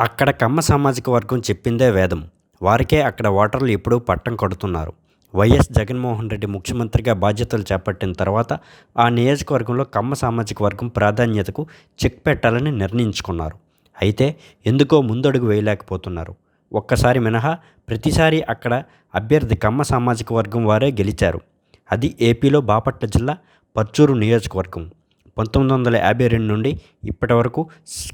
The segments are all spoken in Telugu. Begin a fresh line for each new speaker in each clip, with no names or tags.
అక్కడ కమ్మ సామాజిక వర్గం చెప్పిందే వేదం. వారికే అక్కడ ఓటర్లు ఎప్పుడూ పట్టం కొడుతున్నారు. వైఎస్ జగన్మోహన్ రెడ్డి ముఖ్యమంత్రిగా బాధ్యతలు చేపట్టిన తర్వాత ఆ నియోజకవర్గంలో కమ్మ సామాజిక వర్గం ప్రాధాన్యతకు చెక్ పెట్టాలని నిర్ణయించుకున్నారు. అయితే ఎందుకో ముందడుగు వేయలేకపోతున్నారు. ఒక్కసారి మినహా ప్రతిసారి అక్కడ అభ్యర్థి కమ్మ సామాజిక వర్గం వారే గెలిచారు. అది ఏపీలో బాపట్ల జిల్లా పర్చూరు నియోజకవర్గం. పంతొమ్మిది వందల యాభై రెండు నుండి ఇప్పటి వరకు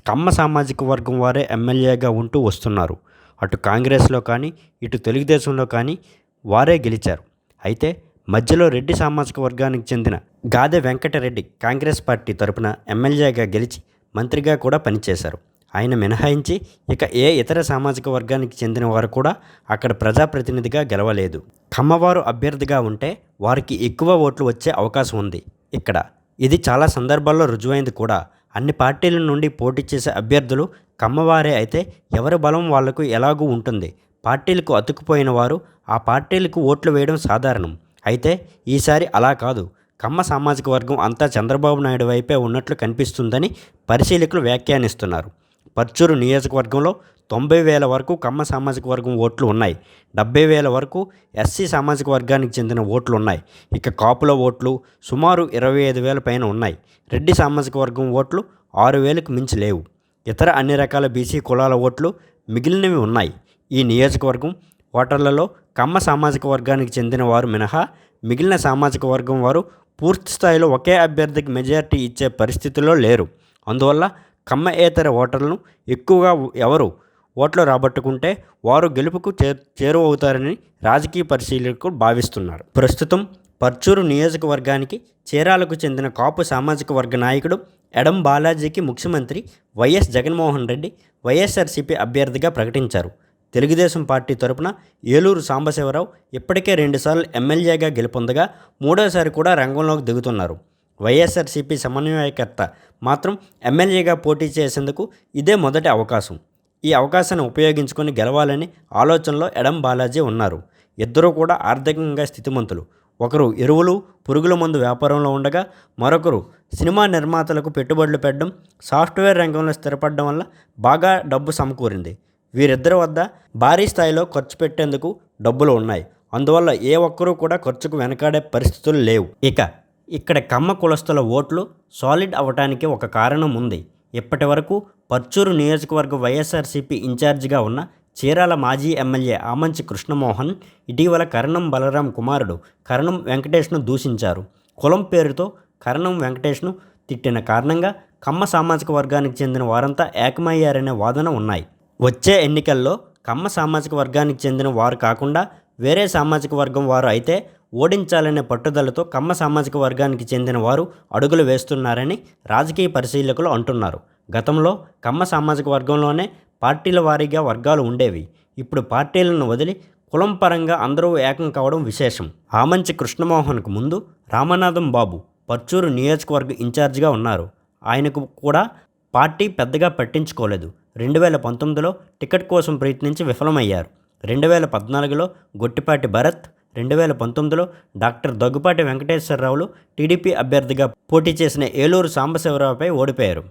కమ్మ సామాజిక వర్గం వారే ఎమ్మెల్యేగా ఉంటూ వస్తున్నారు. అటు కాంగ్రెస్లో కానీ ఇటు తెలుగుదేశంలో కానీ వారే గెలిచారు. అయితే మధ్యలో రెడ్డి సామాజిక వర్గానికి చెందిన గాదె వెంకటరెడ్డి కాంగ్రెస్ పార్టీ తరపున ఎమ్మెల్యేగా గెలిచి మంత్రిగా కూడా పనిచేశారు. ఆయన మినహాయించి ఇక ఏ ఇతర సామాజిక వర్గానికి చెందిన వారు కూడా అక్కడ ప్రజాప్రతినిధిగా గెలవలేదు. కమ్మవారు అభ్యర్థిగా ఉంటే వారికి ఎక్కువ ఓట్లు వచ్చే అవకాశం ఉంది. ఇక్కడ ఇది చాలా సందర్భాల్లో రుజువైంది కూడా. అన్ని పార్టీల నుండి పోటీ చేసే అభ్యర్థులు కమ్మవారే అయితే ఎవరి బలం వాళ్ళకు ఎలాగూ ఉంటుంది. పార్టీలకు అతుక్కుపోయిన వారు ఆ పార్టీలకు ఓట్లు వేయడం సాధారణం. అయితే ఈసారి అలా కాదు. కమ్మ సామాజిక వర్గం అంతా చంద్రబాబు నాయుడు వైపే ఉన్నట్లు కనిపిస్తుందని పరిశీలకులు వ్యాఖ్యానిస్తున్నారు. పర్చూరు నియోజకవర్గంలో తొంభై వేల వరకు కమ్మ సామాజిక వర్గం ఓట్లు ఉన్నాయి. డెబ్బై వేల వరకు ఎస్సీ సామాజిక వర్గానికి చెందిన ఓట్లు ఉన్నాయి. ఇక కాపుల ఓట్లు సుమారు ఇరవై ఐదు వేల పైన ఉన్నాయి. రెడ్డి సామాజిక వర్గం ఓట్లు ఆరు వేలకు మించి లేవు. ఇతర అన్ని రకాల బీసీ కులాల ఓట్లు మిగిలినవి ఉన్నాయి. ఈ నియోజకవర్గం ఓటర్లలో కమ్మ సామాజిక వర్గానికి చెందిన వారు మినహా మిగిలిన సామాజిక వర్గం వారు పూర్తి స్థాయిలో ఒకే అభ్యర్థికి మెజారిటీ ఇచ్చే పరిస్థితిలో లేరు. అందువల్ల కమ్మయేతర ఓటర్లను ఎక్కువగా ఎవరు ఓట్లు రాబట్టుకుంటే వారు గెలుపుకు చే చేరువవుతారని రాజకీయ పరిశీలకులు భావిస్తున్నారు. ప్రస్తుతం పర్చూరు నియోజకవర్గానికి చీరాలకు చెందిన కాపు సామాజిక వర్గ నాయకుడు ఎడం బాలాజీకి ముఖ్యమంత్రి వైఎస్ జగన్మోహన్ రెడ్డి వైఎస్ఆర్సీపీ అభ్యర్థిగా ప్రకటించారు. తెలుగుదేశం పార్టీ తరపున ఏలూరు సాంబశివరావు ఇప్పటికే రెండుసార్లు ఎమ్మెల్యేగా గెలుపొందగా మూడోసారి కూడా రంగంలోకి దిగుతున్నారు. వైఎస్ఆర్సీపీ సమన్వయకర్త మాత్రం ఎమ్మెల్యేగా పోటీ చేసేందుకు ఇదే మొదటి అవకాశం. ఈ అవకాశాన్ని ఉపయోగించుకొని గెలవాలని ఆలోచనలో ఎడం బాలాజీ ఉన్నారు. ఇద్దరూ కూడా ఆర్థికంగా స్థితిమంతులు. ఒకరు ఎరువులు పురుగుల మందు వ్యాపారంలో ఉండగా మరొకరు సినిమా నిర్మాతలకు పెట్టుబడులు పెట్టడం సాఫ్ట్వేర్ రంగంలో స్థిరపడడం వల్ల బాగా డబ్బు సమకూరింది. వీరిద్దరి వద్ద భారీ స్థాయిలో ఖర్చు పెట్టేందుకు డబ్బులు ఉన్నాయి. అందువల్ల ఏ ఒక్కరూ కూడా ఖర్చుకు వెనకాడే పరిస్థితులు లేవు. ఇక ఇక్కడ కమ్మ కులస్తుల ఓట్లు సాలిడ్ అవ్వటానికి ఒక కారణం ఉంది. ఇప్పటి వరకు పర్చూరు నియోజకవర్గ వైఎస్ఆర్సీపీ ఇన్ఛార్జిగా ఉన్న చీరాల మాజీ ఎమ్మెల్యే ఆమంచి కృష్ణమోహన్ ఇటీవల కరణం బలరాం కుమారుడు కరణం వెంకటేష్ను దూషించారు. కులం పేరుతో కరణం వెంకటేష్ను తిట్టిన కారణంగా కమ్మ సామాజిక వర్గానికి చెందిన వారంతా ఏకమయ్యారనే వాదన ఉన్నాయి. వచ్చే ఎన్నికల్లో కమ్మ సామాజిక వర్గానికి చెందిన వారు కాకుండా వేరే సామాజిక వర్గం వారు అయితే ఓడించాలనే పట్టుదలతో కమ్మ సామాజిక వర్గానికి చెందిన వారు అడుగులు వేస్తున్నారని రాజకీయ పరిశీలకులు అంటున్నారు. గతంలో కమ్మ సామాజిక వర్గంలోనే పార్టీల వారీగా వర్గాలు ఉండేవి. ఇప్పుడు పార్టీలను వదిలి కులం పరంగా అందరూ ఏకం కావడం విశేషం. ఆమంచి కృష్ణమోహన్కు ముందు రామనాథం బాబు పర్చూరు నియోజకవర్గ ఇన్ఛార్జిగా ఉన్నారు. ఆయనకు కూడా పార్టీ పెద్దగా పట్టించుకోలేదు. రెండు వేల పంతొమ్మిదిలో టికెట్ కోసం ప్రయత్నించి విఫలమయ్యారు. రెండు వేల పద్నాలుగులో గొట్టిపాటి భరత్ రెండు వేల పంతొమ్మిదిలో డాక్టర్ దగ్గుపాటి వెంకటేశ్వరరావులు టీడీపీ అభ్యర్థిగా పోటీ చేసిన ఏలూరు సాంబశివరావుపై ఓడిపోయారు.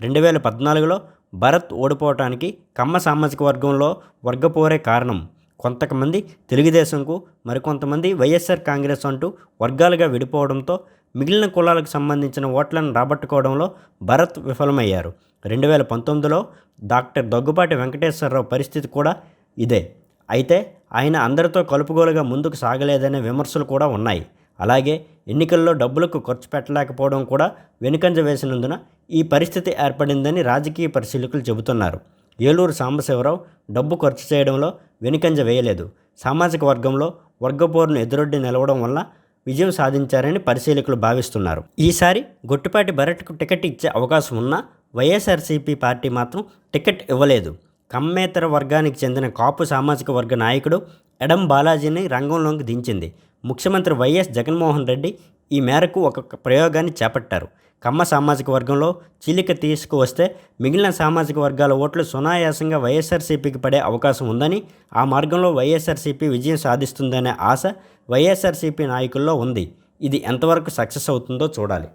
రెండు వేల పద్నాలుగులో భరత్ ఓడిపోవటానికి కమ్మ సామాజిక వర్గంలో వర్గపోరే కారణం. కొంతమంది తెలుగుదేశంకు మరికొంతమంది వైఎస్ఆర్ కాంగ్రెస్ అంటూ వర్గాలుగా విడిపోవడంతో మిగిలిన కులాలకు సంబంధించిన ఓట్లను రాబట్టుకోవడంలో భరత్ విఫలమయ్యారు. రెండు వేల పంతొమ్మిదిలో డాక్టర్ దగ్గుపాటి వెంకటేశ్వరరావు పరిస్థితి కూడా ఇదే. అయితే ఆయన అందరితో కలుపుగోలుగా ముందుకు సాగలేదనే విమర్శలు కూడా ఉన్నాయి. అలాగే ఎన్నికల్లో డబ్బులకు ఖర్చు పెట్టలేకపోవడం కూడా వెనుకంజ వేసినందున ఈ పరిస్థితి ఏర్పడిందని రాజకీయ పరిశీలకులు చెబుతున్నారు. ఏలూరు సాంబశివరావు డబ్బు ఖర్చు చేయడంలో వెనుకంజ వేయలేదు. సామాజిక వర్గంలో వర్గపోరును ఎదురొడ్డి నిలవడం వల్ల విజయం సాధించారని పరిశీలకులు భావిస్తున్నారు. ఈసారి గొట్టిపాటి భరట్కు టికెట్ ఇచ్చే అవకాశం ఉన్నా వైఎస్ఆర్సీపీ పార్టీ మాత్రం టికెట్ ఇవ్వలేదు. కమ్మేతర వర్గానికి చెందిన కాపు సామాజిక వర్గ నాయకుడు ఎడం బాలాజీని రంగంలోకి దించింది. ముఖ్యమంత్రి వైఎస్ జగన్మోహన్ రెడ్డి ఈ మేరకు ఒక ప్రయోగాన్ని చేపట్టారు. కమ్మ సామాజిక వర్గంలో చీలిక తీసుకువస్తే మిగిలిన సామాజిక వర్గాల ఓట్లు సునాయాసంగా వైఎస్ఆర్సీపీకి పడే అవకాశం ఉందని ఆ మార్గంలో వైఎస్ఆర్సీపీ విజయం సాధిస్తుందనే ఆశ వైఎస్ఆర్సీపీ నాయకుల్లో ఉంది. ఇది ఎంతవరకు సక్సెస్ అవుతుందో చూడాలి.